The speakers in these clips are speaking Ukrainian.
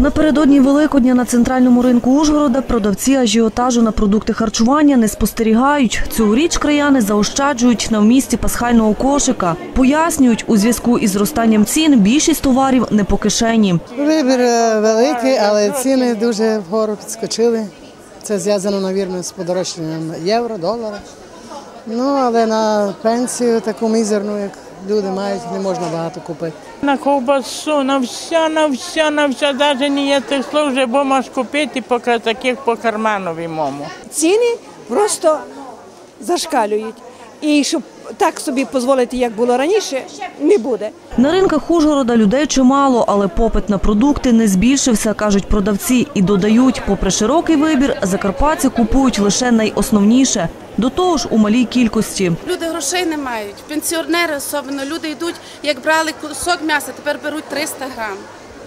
Напередодні Великодня на центральному ринку Ужгорода продавці ажіотажу на продукти харчування не спостерігають. Цьогоріч краяни заощаджують на вмісті пасхального кошика. Пояснюють, у зв'язку із зростанням цін більшість товарів не по кишені. Вибір е, великий, але ціни дуже вгору підскочили. Це зв'язано, навірно, з подорожчанням євро, долара. Ну, але на пенсію таку мізерну, як люди мають, не можна багато купити. На ковбасу, на все, на все, на все, навіть не є тих слов, вже бо можеш купити поки таких по карманові мому. ціни просто зашкалюють. І щоб так собі дозволити, як було раніше, не буде. На ринках Ужгорода людей чимало, але попит на продукти не збільшився, кажуть продавці. І додають, попри широкий вибір, закарпатці купують лише найосновніше. До того ж у малій кількості. Люди грошей не мають. Пенсіонери особливо. Люди йдуть, як брали кусок м'яса, тепер беруть 300 грам.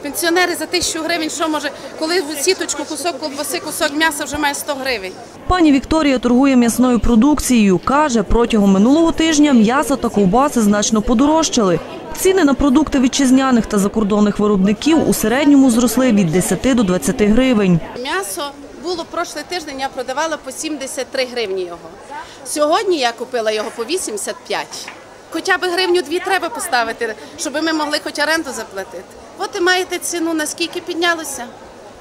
Пенсіонери за тисячу гривень, що може, коли в сіточку кусок колбаси, кусок м'яса вже має 100 гривень. Пані Вікторія торгує м'ясною продукцією. Каже, протягом минулого тижня м'ясо та ковбаси значно подорожчали. Ціни на продукти вітчизняних та закордонних виробників у середньому зросли від 10 до 20 гривень. М'ясо було прошлий тиждень, я продавала по 73 гривні його. Сьогодні я купила його по 85. Хоча б гривню дві треба поставити, щоб ми могли хоч оренду заплатити. От і маєте ціну, наскільки піднялося?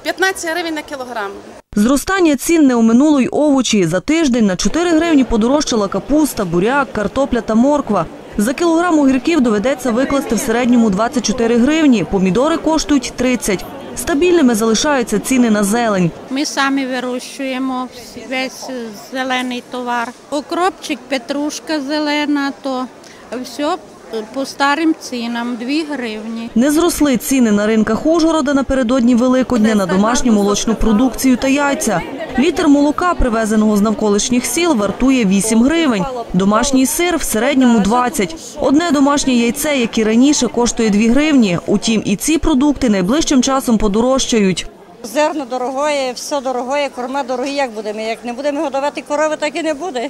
15 гривень на кілограм. Зростання цін не оминуло й овочі. За тиждень на 4 гривні подорожчала капуста, буряк, картопля та морква. За кілограм огірків доведеться викласти в середньому 24 гривні, помідори коштують 30. Стабільними залишаються ціни на зелень. Ми самі вирощуємо весь зелений товар. Окропчик, петрушка зелена, то все по старим цінам 2 гривні. Не зросли ціни на ринках Ужгорода напередодні Великодня на домашню молочну продукцію та яйця. Літр молока, привезеного з навколишніх сіл, вартує 8 гривень. Домашній сир в середньому 20. Одне домашнє яйце, як і раніше, коштує 2 гривні. Утім, і ці продукти найближчим часом подорожчають. Зерно дорогое, все дорогое, корма дорогі. Як будемо? Як не будемо годувати корови, так і не буде.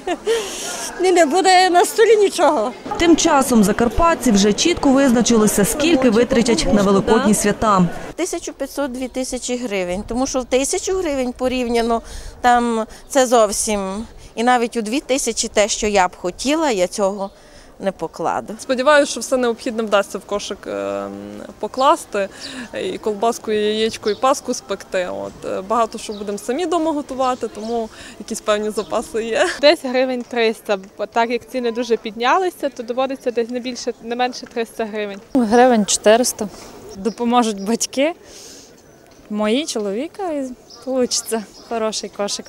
І не буде на столі нічого. Тим часом закарпатці вже чітко визначилися, скільки витратять на великодні свята. 1500-2000 тисячі гривень, тому що в тисячу гривень порівняно там це зовсім. І навіть у дві тисячі те, що я б хотіла, я цього не покладу. Сподіваюся, що все необхідне вдасться в кошик е, покласти, і колбаску, і яєчко, і паску спекти. От е, багато що будемо самі вдома готувати, тому якісь певні запаси є. Десь гривень 300, бо так як ціни дуже піднялися, то доводиться десь не більше, не менше 300 гривень. Гривень 400. Допоможуть батьки, мої чоловіка, і вийде хороший кошик.